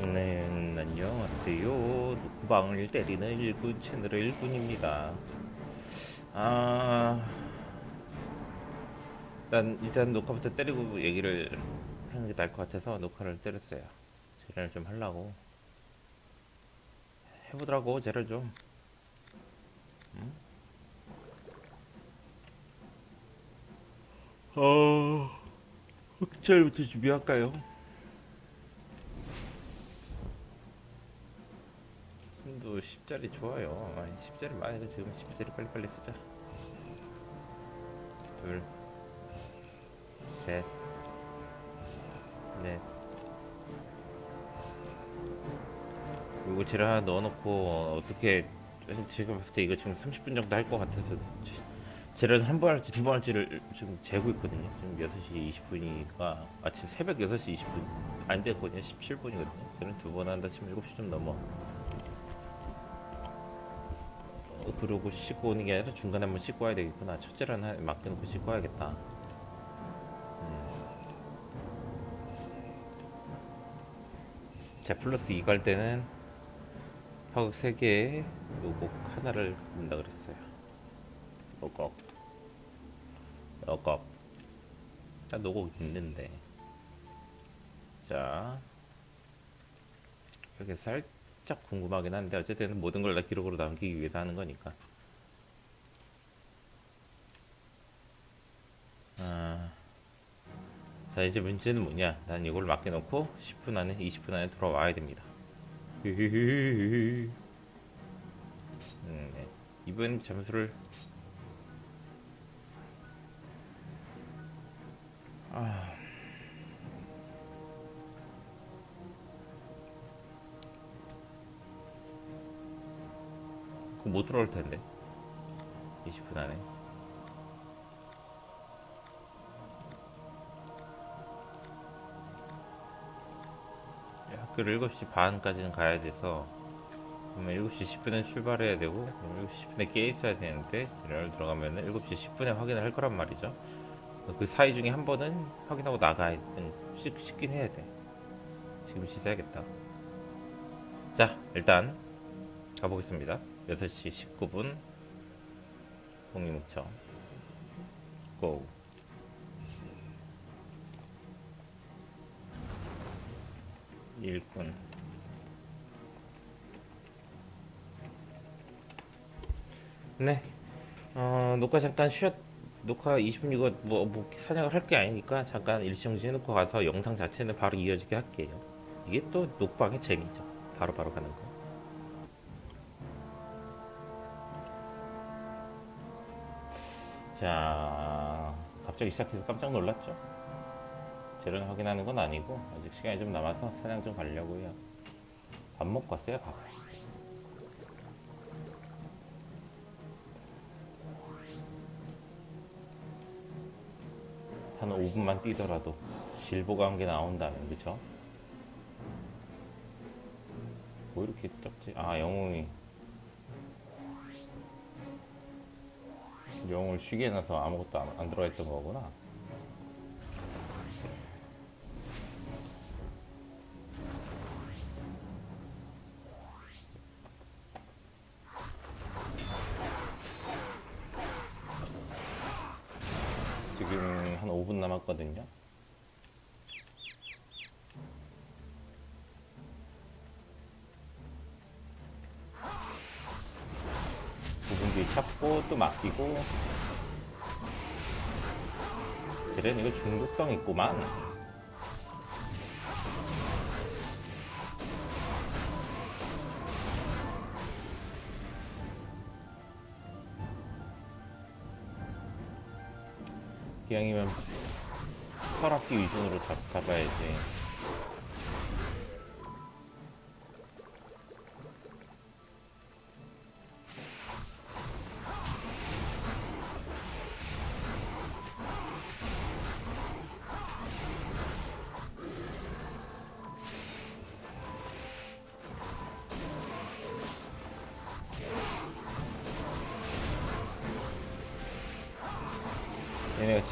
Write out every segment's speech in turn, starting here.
네, 안녕하세요. 녹방을 때리는 일꾼 채널의 일꾼입니다. 아, 일단 일단 녹화부터 때리고 얘기를 하는 게 나을 것 같아서 녹화를 때렸어요. 재련을 좀 하려고 해보더라고 재련 좀. 응? 어, 흑철부터 준비할까요? 힘도 10짜리 좋아요. 아니, 10짜리 많이 해 지금 10짜리 빨리빨리 쓰자. 둘, 셋, 넷. 이거 재료 하나 넣어놓고 어, 어떻게 제가 봤을 때 이거 지금 30분 정도 할 것 같아서 재료는 한번 할지 두 번 할지를 지금 재고 있거든요. 지금 6시 20분이니까 아침 새벽 6시 20분 안 됐거든요. 17분이거든요. 저는 두 번 한다 치면 7시 좀 넘어. 어, 그러고 씻고 오는 게 아니라 중간에 한번 씻고 와야 되겠구나. 첫째는 한- 맡겨놓고 씻고 와야겠다. 음. 자, 플러스 2 갈 때는 턱 3개에 요곡 하나를 굽는다 그랬어요. 요곡. 요곡. 아, 노곡 있는데. 자. 이렇게 살짝 궁금하긴 한데 어쨌든 모든 걸 다 기록으로 남기기 위해서 하는 거니까. 아, 자 이제 문제는 뭐냐? 난 이걸 맡겨놓고 10분 안에 20분 안에 돌아와야 됩니다. 음, 네. 이번 점수를 아. 그거 못 들어올 텐데. 20분 안에. 학교를 7시 반까지는 가야 돼서 그러면 7시 10분에 출발해야 되고 그럼 7시 10분에 깨 있어야 되는데 제를 들어가면은 7시 10분에 확인을 할 거란 말이죠. 그 사이 중에 한 번은 확인하고 나가야 씻, 씻긴 해야 돼. 지금 씻어야겠다. 자 일단 가보겠습니다 6시 19분. 공이묵청. 고. 일꾼 네. 어, 녹화 잠깐 쉬었 녹화 20분 이거 뭐, 뭐 사냥을 할 게 아니니까 잠깐 일정지 해놓고 가서 영상 자체는 바로 이어지게 할게요. 이게 또 녹방의 재미죠. 바로바로 가는 거 자, 갑자기 시작해서 깜짝 놀랐죠? 재료는 확인하는 건 아니고 아직 시간이 좀 남아서 사냥 좀 가려고 해요. 밥 먹고 왔어요, 밥. 한 5분만 뛰더라도 실보가 한개 나온다면 그쵸? 뭐 이렇게 적지? 아 영웅이 영을 쉬게 해놔서 아무것도 안, 안 들어가 있던 거구나. 지금 한 5분 남았거든요. 뒤 찾고 또 맡기고. 그래 이거 중독성 있구만. 기왕이면 철학기 위준으로 잡, 잡아야지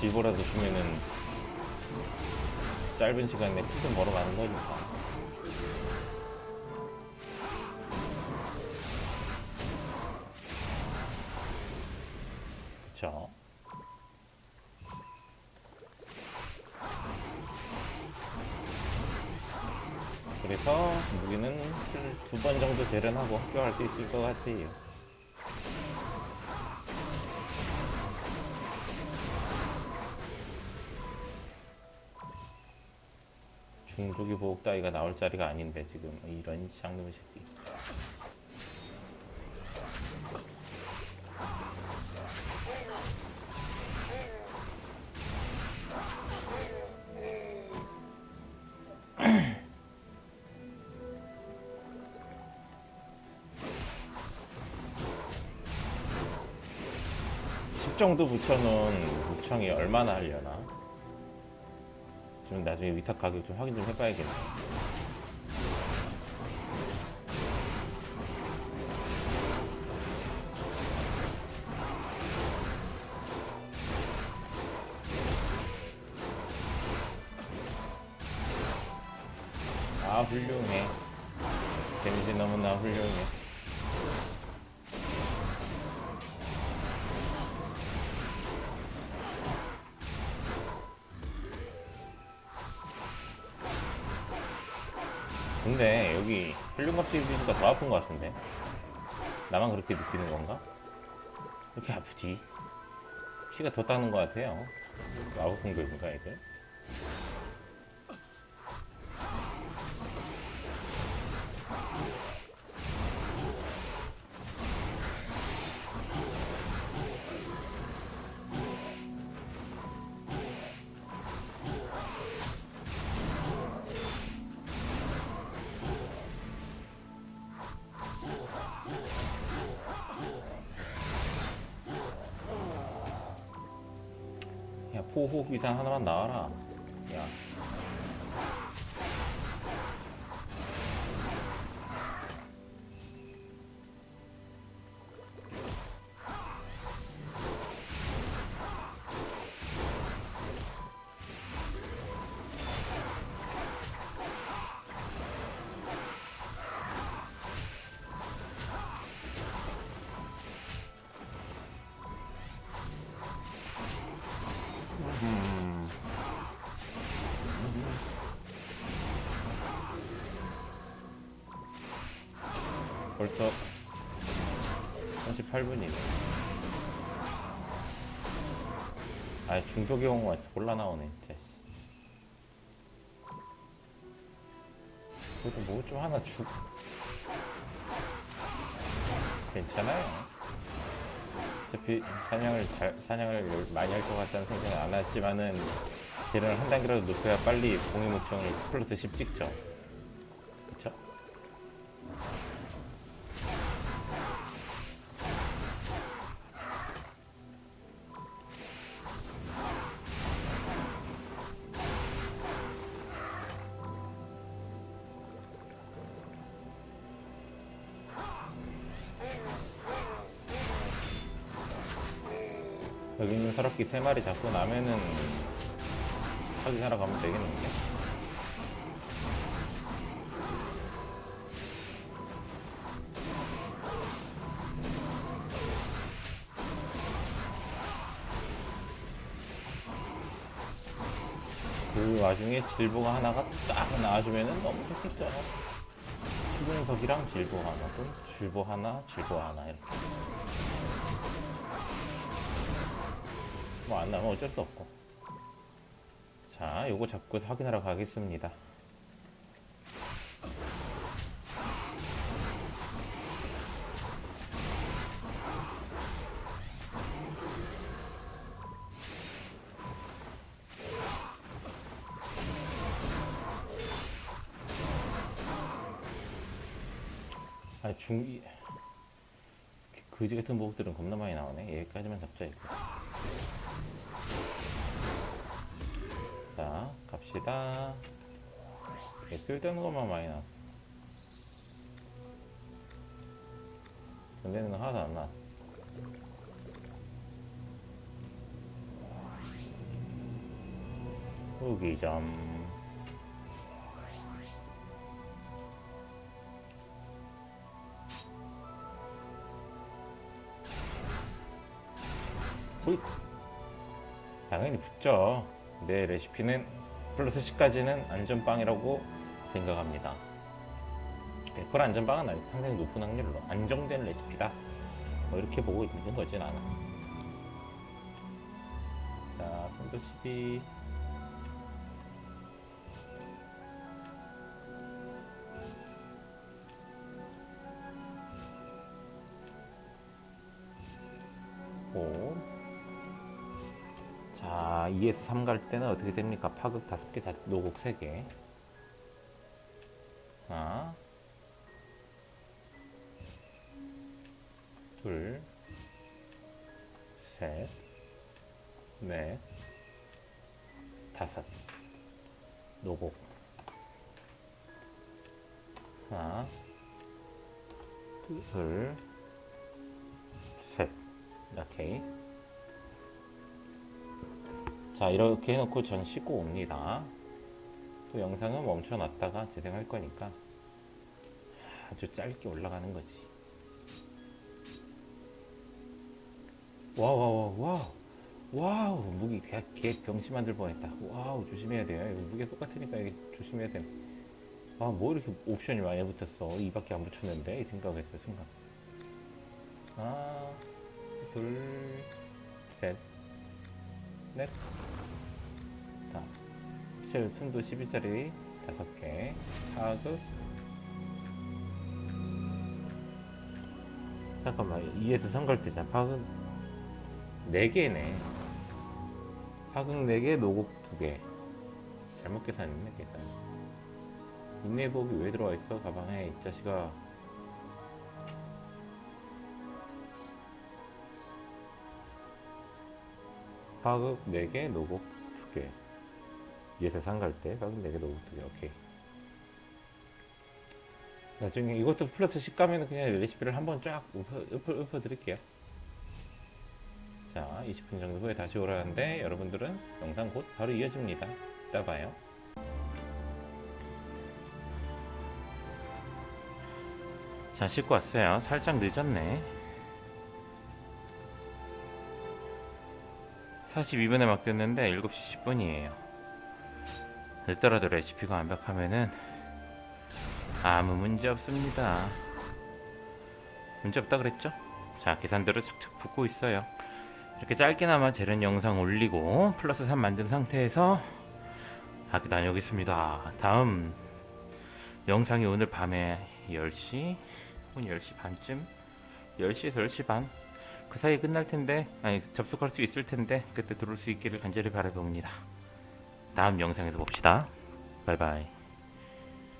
길보라도 주면은 짧은 시간에 티좀 벌어가는 거니까. 그쵸. 그래서 무기는 두 번 정도 재련하고 학교 할수 있을 것 같아요. 중조기 보복 따위가 나올 자리가 아닌데 지금 이런 쌍놈의 새끼. 십 정도 붙여놓은 목청이 얼마나 하려나? 좀 나중에 위탁 가격 좀 확인 좀 해봐야겠네. 아 훌륭해. 데미지 너무나 훌륭해. 비주가 더 아픈 것 같은데 나만 그렇게 느끼는 건가? 왜 이렇게 아프지? 피가 더 따는 것 같아요 아웃 공격인가 이게? 호흡 이상 하나만 나와라 벌써 38분이네. 아 중조기 공가 골라 나오네 진짜. 그래도 뭐 좀 하나 주 괜찮아요. 어차피 사냥을 잘 사냥을 많이 할 것 같다는 생각은 안 하지만은 쟤를 한 단계라도 높여야 빨리 공의 목청을 플러스 10 찍죠 여기 있는 서랍기 세 마리 잡고 나면은 확인하러 가면 되겠는데? 그 와중에 질보가 하나가 딱 나와주면은 너무 좋겠죠. 수분석이랑 질보 하나, 또 질보 하나, 질보 하나 이렇게. 뭐 안 나면 어쩔 수 없고. 자, 요거 잡고 확인하러 가겠습니다. 아, 중기 그지 같은 보복들은 겁나 많이 나오네. 여기까지만 잡자 이거. 자, 갑시다. 이게 쓸데없는 것만 많이 나왔어. 근데는 하나도 안 나왔어. 후기점. 호잇. 당연히 붙죠. 내 레시피는 플러스 10까지는 안전빵이라고 생각합니다. 100% 안전방은 아니 상당히 높은 확률로 안정된 레시피다. 뭐 이렇게 보고 있는 거지 나는. 자, 선도 12. 2에서 3 갈 때는 어떻게 됩니까? 파극 5개, 자, 노곡 3개. 하나, 둘, 셋, 넷, 다섯. 노곡. 하나, 둘, 셋. 오케이. 자, 이렇게 해놓고 전 씻고 옵니다. 또 영상은 멈춰놨다가 재생할 거니까 아주 짧게 올라가는 거지. 와와와 와우 와우 무기 개, 개 병시 만들 뻔했다. 와우 조심해야 돼요. 무게 똑같으니까 이게 조심해야 돼. 아 뭐 이렇게 옵션이 많이 붙었어. 이밖에 안 붙였는데 이 생각했어 순간. 하나 둘셋 넷. 자, 실 순도 12짜리 5개. 사극. 잠깐만, 2에서 3갈 때잖아. 파극 4개네. 파극 4개, 노곡 2개. 잘못 계산했네, 계산. 인내복이 왜 들어와 있어? 가방에, 이 자식아. 파극 4개, 노곡 2개. 2에서 3갈 때, 파극 4개, 노곡 2개. 오케이. 나중에 이것도 플러스 10 가면 그냥 레시피를 한번 쫙 읊어, 읊어, 드릴게요. 자, 20분 정도 후에 다시 오라는데 여러분들은 영상 곧 바로 이어집니다. 이따 봐요. 자, 씻고 왔어요. 살짝 늦었네. 42분에 막 됐는데 7시 10분이에요. 늦더라도 레시피가 완벽하면은 아무 문제 없습니다. 문제 없다 그랬죠? 자, 계산대로 착착 붙고 있어요. 이렇게 짧게나마 재련 영상 올리고 플러스 3 만든 상태에서 하기 다녀오겠습니다. 다음 영상이 오늘 밤에 10시 혹은 10시 반쯤 10시에서 10시 반 그 사이에 끝날 텐데 아니 접속할 수 있을 텐데 그때 들어올 수 있기를 간절히 바라봅니다. 다음 영상에서 봅시다. 바이바이.